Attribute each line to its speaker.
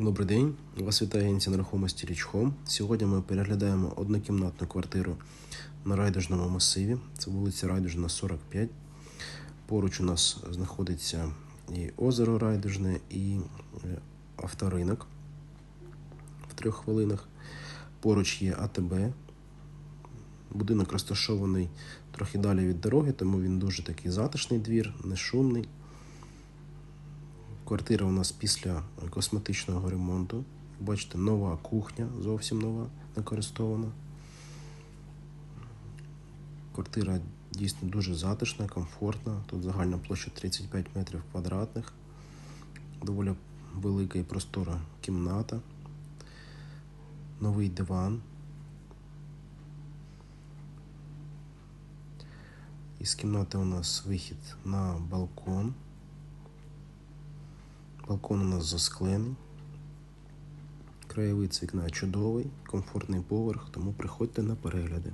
Speaker 1: Добрий день, вас вітає агенція нерухомості Річхом. Сьогодні ми переглядаємо однокімнатну квартиру на райдужному масиві. Це вулиця Райдужна, 45. Поруч у нас знаходиться і озеро Райдужне, і е, авторинок в трьох хвилинах. Поруч є АТБ. Будинок розташований трохи далі від дороги, тому він дуже такий затишний двір, не шумний. Квартира у нас після косметичного ремонту. Бачите, нова кухня, зовсім нова, не користована. Квартира дійсно дуже затишна, комфортна. Тут загальна площа 35 метрів квадратних. Доволі велика і простора кімната. Новий диван. Із кімнати у нас вихід на балкон. Балкон у нас засклений. Краєвид з вікна чудовий, комфортний поверх, тому приходьте на перегляди.